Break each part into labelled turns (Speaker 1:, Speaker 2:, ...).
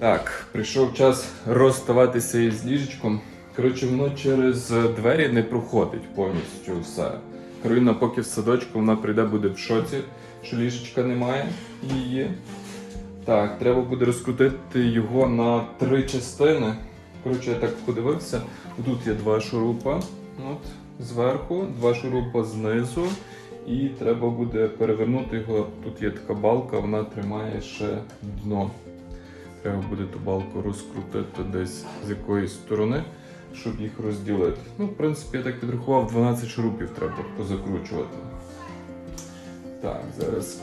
Speaker 1: Так, прийшов час розставатися із ліжечком. Коротше, воно через двері не проходить повністю все. Кароліна, поки в садочку, вона прийде, буде в шоці, що ліжечка немає її. Так, треба буде розкрутити його на три частини. Коротше, я так подивився. Тут є два шурупа. От, зверху, два шурупа знизу. І треба буде перевернути його. Тут є така балка, вона тримає ще дно. Треба буде ту балку розкрутити десь з якоїсь сторони, щоб їх розділити. Ну, в принципі, я так підрахував, 12 шурупів треба позакручувати. Так, зараз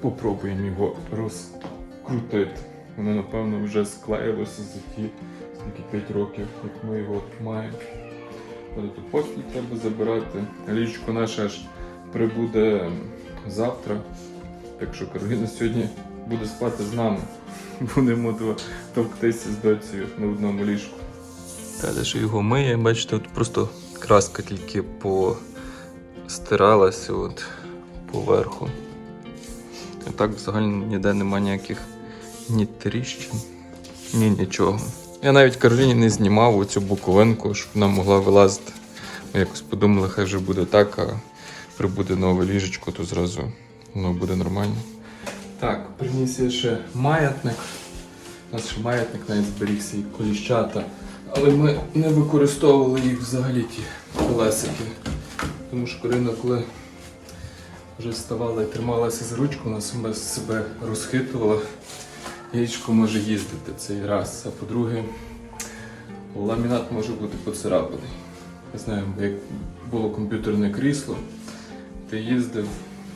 Speaker 1: попробуємо його розкрутити. Воно, напевно, вже склеїлося за ті скільки 5 років, як ми його маємо. Тут постіль треба забирати. Ліжко наше аж прибуде завтра. Так що Кароліна сьогодні буде спати з нами. Будемо товктися з доцею на одному ліжку. Та що його миє, бачите, тут просто краска тільки постиралася от поверху. А так взагалі ніде нема ніяких ні тріщин, ні нічого. Я навіть Кароліні не знімав оцю боковинку, щоб вона могла вилазити. Ми якось подумали, хай вже буде так, а прибуде нове ліжечко, то зразу воно буде нормально. Так, приніс я ще маятник. У нас ще маятник навіть зберігся і коліщата. Але ми не використовували їх взагалі ті колесики. Тому що Карина, коли вже вставала і трималася за ручку, вона сама себе розхитувала. Яєчко може їздити цей раз. А по-друге, ламінат може бути поцарапаний. Я знаю, як було комп'ютерне крісло, ти їздив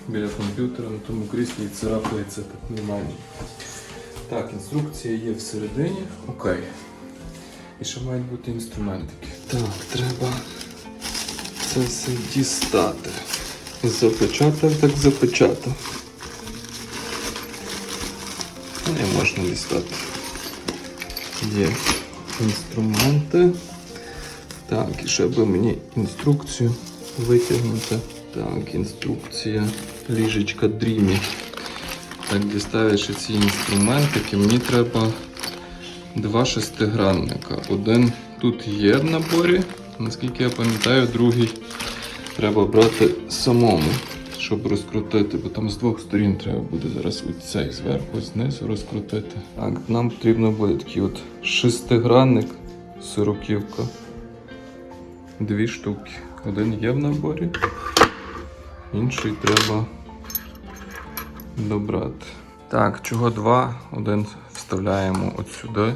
Speaker 1: біля комп'ютера на тому кріслі і царапається так нормально. Так, інструкція є всередині. Окей. І ще мають бути інструментики. Так, треба це все дістати. Запечатав, так запечатав. Не можна дістати. Є інструменти. Так, і ще би мені інструкцію витягнути. Так, інструкція ліжечка Дрімі. Так, діставиш ці інструментики. Мені треба два шестигранника. Один тут є в наборі, наскільки я пам'ятаю, другий треба брати самому, щоб розкрутити, бо там з двох сторін треба буде зараз оцей зверху, знизу розкрутити. Так, нам потрібно буде такий от шестигранник, сороківка. Дві штуки. Один є в наборі, інший треба добрати. Так, чого два? Один вставляємо от сюди,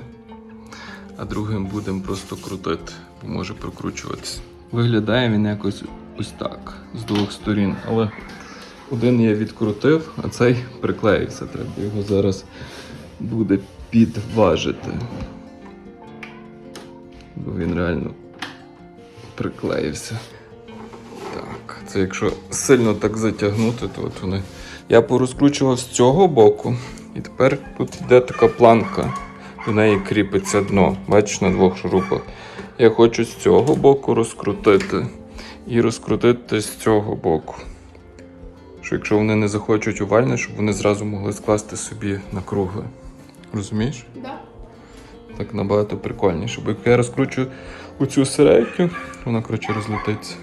Speaker 1: а другим будемо просто крутити, бо може прокручуватися. Виглядає він якось ось так, з двох сторін, але один я відкрутив, а цей приклеївся. Треба його зараз буде підважити. Бо він реально приклеївся. Так, це якщо сильно так затягнути, то от вони. Я порозкручував з цього боку, і тепер тут йде така планка. До неї кріпиться дно. Бачиш на двох шурупах. Я хочу з цього боку розкрутити і розкрутити з цього боку. Що якщо вони не захочуть овальне, щоб вони зразу могли скласти собі на кругле. Розумієш?
Speaker 2: Да.
Speaker 1: Так набагато прикольніше. Бо як я розкручу оцю середню, вона коротше розлетиться.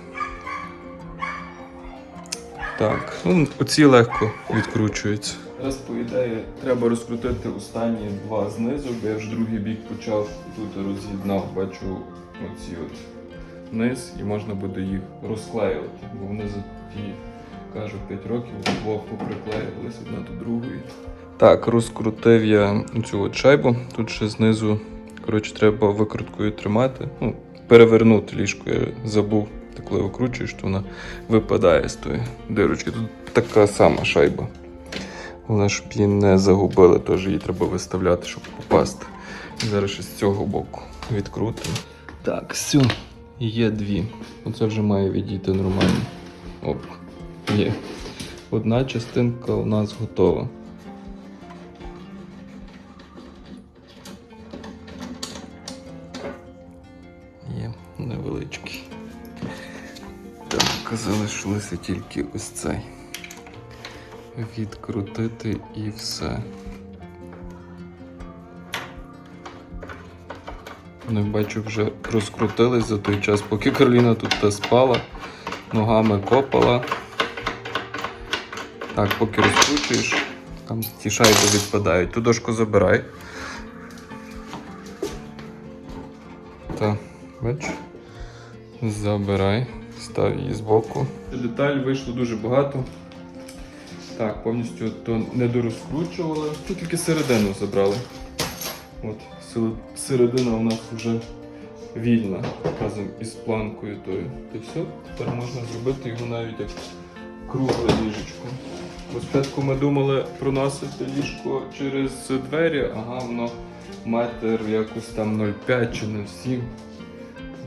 Speaker 1: Так, ну оці легко відкручуються. Зараз, по ідеї, треба розкрутити останні два знизу, бо я вже другий бік почав тут роз'єднав, бачу оці от низ, і можна буде їх розклеювати, бо вони за ті, кажу, 5 років вдвох поприклеювалися одна до другої. Так, розкрутив я цю от шайбу. Тут ще знизу, коротше, треба викруткою тримати. Ну, перевернути ліжко. Я забув, ти коли викручуєш, то вона випадає з тої дирочки. Тут така сама шайба. Головне, щоб її не загубили, теж її треба виставляти, щоб попасти. І зараз ще з цього боку відкрутимо. Так, все. Є дві. Оце вже має відійти нормально. Оп, є. Одна частинка у нас готова. Так, залишилося тільки ось цей. Відкрутити і все. Вони бачу вже розкрутились за той час, поки Кароліна тут та спала, ногами копала. Так, поки розкручуєш, там ті шайби відпадають. Ту дошку забирай. Так, бач. Забирай, став її збоку. Деталь вийшло дуже багато. Так, повністю то не дорозкручували. Тут тільки середину забрали. От, середина у нас вже вільна разом із планкою тою. І все, тепер можна зробити його навіть як кругле ліжечко. Бо спочатку ми думали проносити ліжко через двері, ага, воно метр якось там 0,5 чи 0,7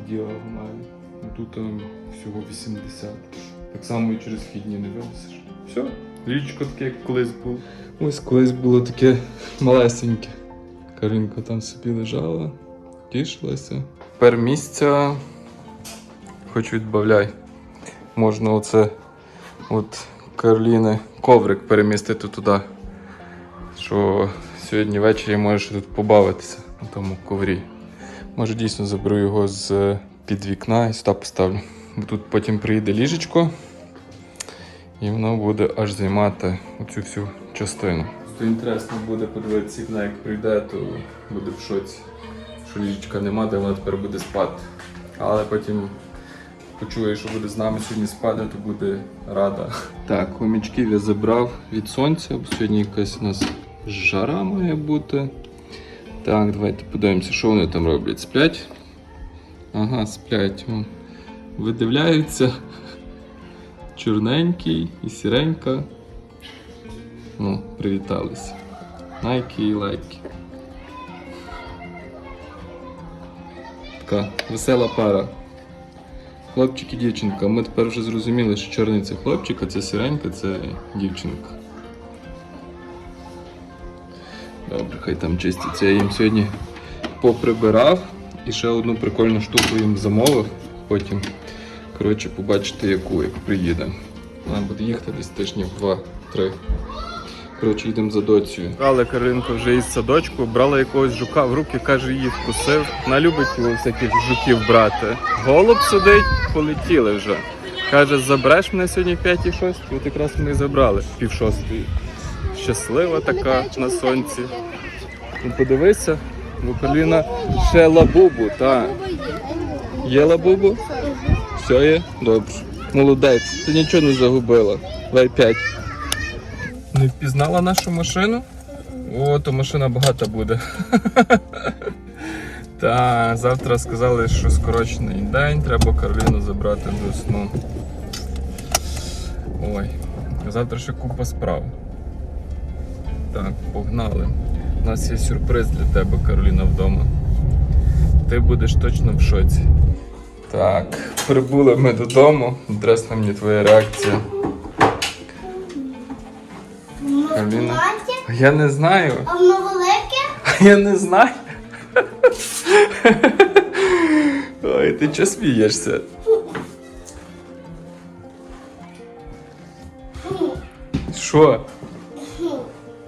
Speaker 1: діагоналі. Тут там всього 80. Так само і через вхідні не винесеш. Все, ліжечко таке, як колись було. Ось колись було таке малесеньке. Каринка там собі лежала, тішилася. Тепер місця, хоч відбавляй. Можна оце от Кароліни коврик перемістити туди. Що сьогодні ввечері можеш тут побавитися на тому коврі. Може дійсно заберу його з під вікна і сюди поставлю. Тут потім приїде ліжечко, і воно буде аж займати оцю всю частину. То інтересно буде подивитися, вона як прийде, то буде в шоці. Що ліжечка нема, де вона тепер буде спати. Але потім почує, що буде з нами сьогодні спати, то буде рада. Так, хомячків я забрав від сонця, бо сьогодні якась у нас жара має бути. Так, давайте подивимося, що вони там роблять. Сплять? Ага, сплять. О. Видивляються. Чорненький і сіренька. Ну, привіталися. Найки і лайки. Така весела пара. Хлопчик і дівчинка. Ми тепер вже зрозуміли, що чорний це хлопчик, а це сіренька це дівчинка. Добре, хай там чиститься. Я їм сьогодні поприбирав і ще одну прикольну штуку їм замовив. Потім, коротше, побачите, яку, як приїде. Вона буде їхати десь тижнів два-три. Коротше, їдемо за доцею. Брали Каринку вже із садочку, брала якогось жука в руки, каже, її вкусив. Вона любить всяких жуків брати. Голуб сидить, полетіли вже. Каже, забереш мене сьогодні в 5-6, от якраз ми і забрали пів шостої. Щаслива така на сонці. Ну подивися, бо Кароліна ще лабубу, так. Є лабубу? Все є? Добре. Молодець, ти нічого не загубила. Давай 5. Не впізнала нашу машину? О, то машина багата буде. Та, завтра сказали, що скорочений день, треба Кароліну забрати до сну. Ой, завтра ще купа справ. Так, погнали. У нас є сюрприз для тебе, Кароліна, вдома. Ти будеш точно в шоці. Так, прибули ми додому. Інтересна мені твоя реакція. Кароліна. А Я не знаю.
Speaker 2: А воно велике?
Speaker 1: А Я не знаю. Ой, ти чого смієшся? Що?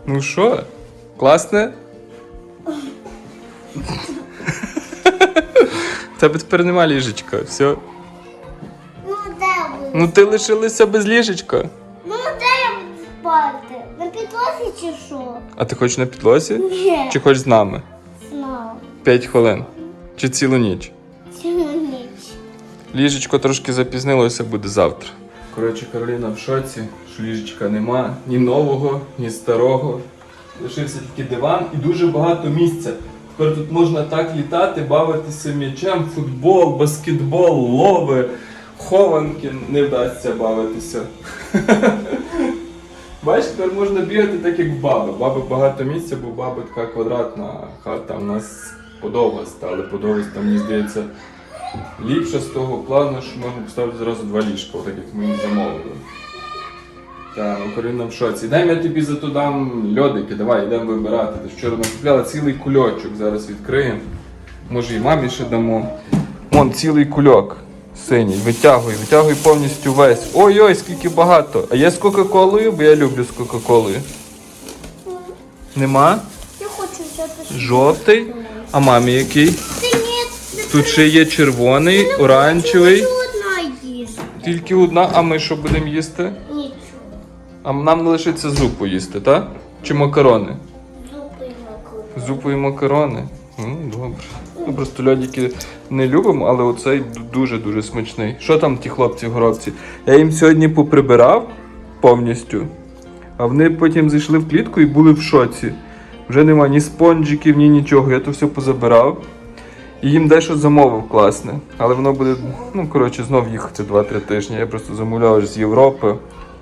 Speaker 1: Ну що? Класне? Тебе тепер нема ліжечка, все.
Speaker 2: Ну де ви?
Speaker 1: Ну ти лишилася без ліжечка.
Speaker 2: Ну де я буду спати? На підлозі чи що?
Speaker 1: А ти хочеш на підлозі?
Speaker 2: Ні.
Speaker 1: Чи хочеш з нами?
Speaker 2: Знав.
Speaker 1: П'ять хвилин. Чи цілу ніч?
Speaker 2: Цілу ніч.
Speaker 1: Ліжечко трошки запізнилося, буде завтра. Коротше, Кароліна в шоці, що ліжечка нема ні нового, ні старого. Лишився тільки диван і дуже багато місця. Тепер тут можна так літати, бавитися м'ячем, футбол, баскетбол, лови, хованки не вдасться бавитися. Бачиш, тепер можна бігати так, як в баби. Баби багато місця, бо баби така квадратна хата. У нас подовгаста, але подовгаста, мені здається, ліпше з того плану, що можна поставити зразу два ліжка, так як ми їм замовили. Ну Карина в шоці. Дай я тобі зато дам льодики, давай йдемо вибирати. Ти вчора накупляла цілий кульочок, зараз відкриємо. Може і мамі ще дамо. Вон цілий кульок синій. Витягуй, витягуй повністю весь. Ой-ой, скільки багато. А є з Кока-Колою, бо я люблю з Кока-Колою. Нема?
Speaker 2: Я хочу взяти.
Speaker 1: Жовтий. А мамі який? Тут ще є червоний, оранжевий. Тільки одна, а ми що будемо їсти? А нам лишиться зупу їсти, так? Чи макарони?
Speaker 2: Зупи і макарони.
Speaker 1: Зупу і макарони. М, добре. Ми просто льодики не любимо, але оцей дуже-дуже смачний. Що там ті хлопці горобці? Я їм сьогодні поприбирав повністю, а вони потім зайшли в клітку і були в шоці. Вже нема ні спонжиків, ні нічого. Я то все позабирав. І їм дещо замовив класне. Але воно буде, ну коротше, знов їхати 2-3 тижні. Я просто замовляв з Європи,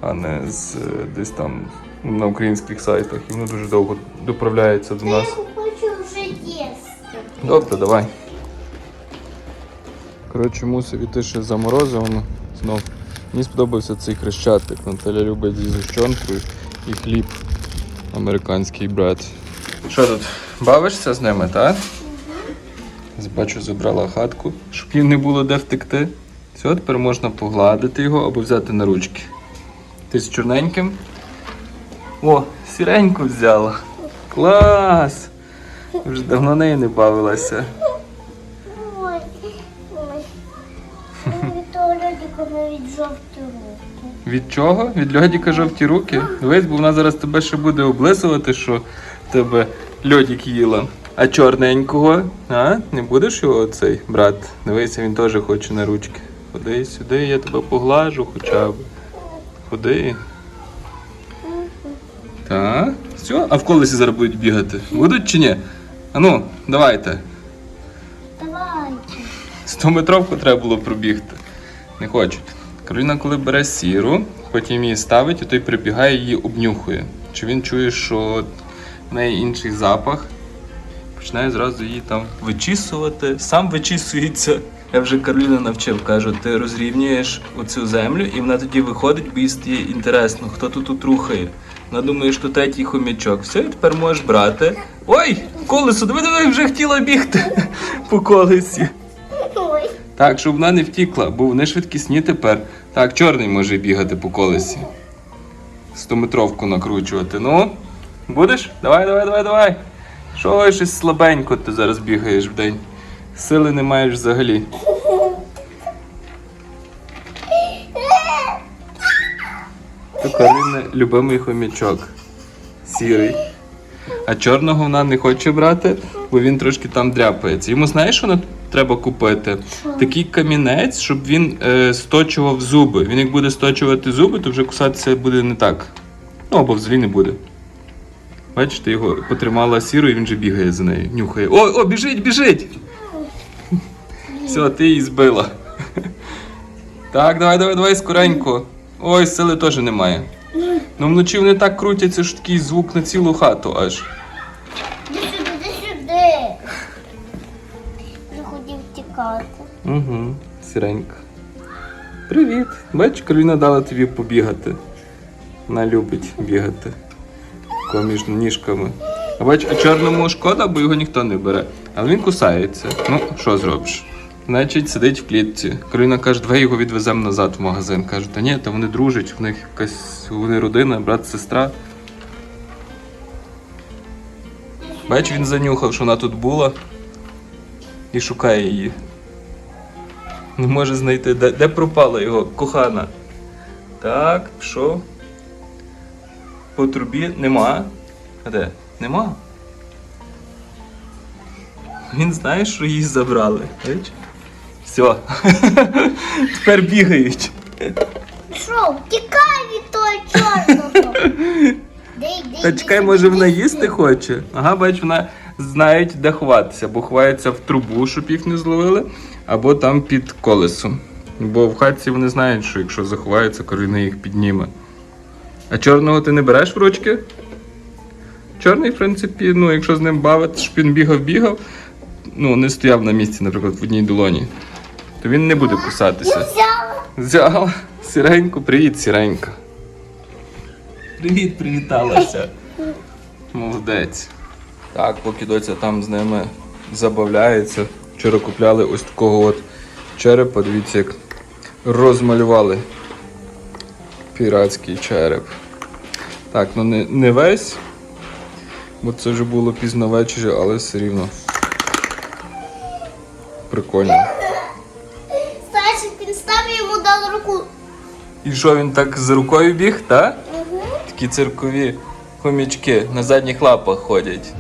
Speaker 1: а не з десь там на українських сайтах. І воно дуже довго доправляється до нас.
Speaker 2: його хочу вже їсти.
Speaker 1: Добре, давай. Коротше, мусив іти ще заморозивано знов. Мені сподобався цей хрещатик. Наталя любить зі зущенкою і хліб. Американський брат. Що тут? Бавишся з ними, так? Бачу, забрала хатку, щоб їм не було де втекти. Все, тепер можна погладити його або взяти на ручки. Ти з чорненьким? О, сіреньку взяла. Клас! Вже давно нею не бавилася.
Speaker 2: Ой, ой. Від того льодика навіть жовті руки.
Speaker 1: Від чого? Від льодіка жовті руки? Дивись, бо вона зараз тебе ще буде облисувати, що тебе льодік їла. А чорненького? А? Не будеш його цей брат? Дивися, він теж хоче на ручки. Ходи сюди, я тебе поглажу хоча б. Ходи. Так. Все, а в колесі зараз будуть бігати. Будуть чи ні? Ану, давайте.
Speaker 2: Давайте.
Speaker 1: 100 метровку треба було пробігти. Не хочуть. Кароліна, коли бере сіру, потім її ставить, і той прибігає її обнюхує. Чи він чує, що в неї інший запах, починає зразу її там вичісувати, сам вичісується. Я вже Кароліна навчив, кажу, ти розрівнюєш оцю землю, і вона тоді виходить, бо їй стає інтересно, хто тут тут рухає. Вона думає, що третій хомячок. Все, і тепер можеш брати. Ой, колесо, диви, диви, вже хотіла бігти по колесі. Так, щоб вона не втікла, бо вони швидкісні тепер. Так, чорний може бігати по колесі. Стометровку накручувати. Ну, будеш? Давай, давай, давай, давай. Що щось слабенько ти зараз бігаєш в день. Сили не маєш взагалі. То Карина любимий хомячок. Сірий. А чорного вона не хоче брати, бо він трошки там дряпається. Йому знаєш, що треба купити? Такий камінець, щоб він е, сточував зуби. Він як буде сточувати зуби, то вже кусатися буде не так. Ну або взагалі не буде. Бачите, його потримала сіру, і він же бігає за нею, нюхає. О, о, біжить, біжить! Все, ти її збила. Так, давай, давай, давай, скоренько. Ой, сили теж немає. Ну вночі вони так крутяться, що такий звук на цілу хату аж.
Speaker 2: Іди сюди, іди сюди. Вже хотів тікати.
Speaker 1: Угу, сіренька. Привіт. Бачиш, Кароліна дала тобі побігати. Вона любить бігати. Тако ніжками. А бач, а чорному шкода, бо його ніхто не бере. Але він кусається. Ну, що зробиш? Значить, сидить в клітці. Кароліна каже, давай його відвеземо назад в магазин. Каже, та ні, та вони дружать, в них якась вони родина, брат, сестра. Бач, він занюхав, що вона тут була і шукає її. Не може знайти, де, де пропала його кохана. Так, пішов. По трубі нема. А де? Нема. Він знає, що її забрали. Бачиш? Все. Тепер бігають.
Speaker 2: Що, тікай від того чорного.
Speaker 1: Та чекай, може вона їсти хоче? Ага, бач, вона знають, де ховатися, бо ховаються в трубу, щоб їх не зловили, або там під колесом. Бо в хатці вони знають, що якщо заховаються, Кароліна їх підніме. А чорного ти не береш в ручки? Чорний, в принципі, ну, якщо з ним бавити, щоб він бігав-бігав, ну, не стояв на місці, наприклад, в одній долоні, то він не буде кусатися.
Speaker 2: взяла.
Speaker 1: Взяла сіреньку, привіт, сіренька. Привіт, привіталася. Молодець. Так, поки доця там з ними забавляється. Вчора купляли ось такого от черепа. Дивіться, як розмалювали піратський череп. Так, ну не, не весь, бо це вже було пізно ввечері, але все рівно. прикольно. І що він так з рукою біг, так?
Speaker 2: Угу.
Speaker 1: Такі циркові хомячки на задніх лапах ходять.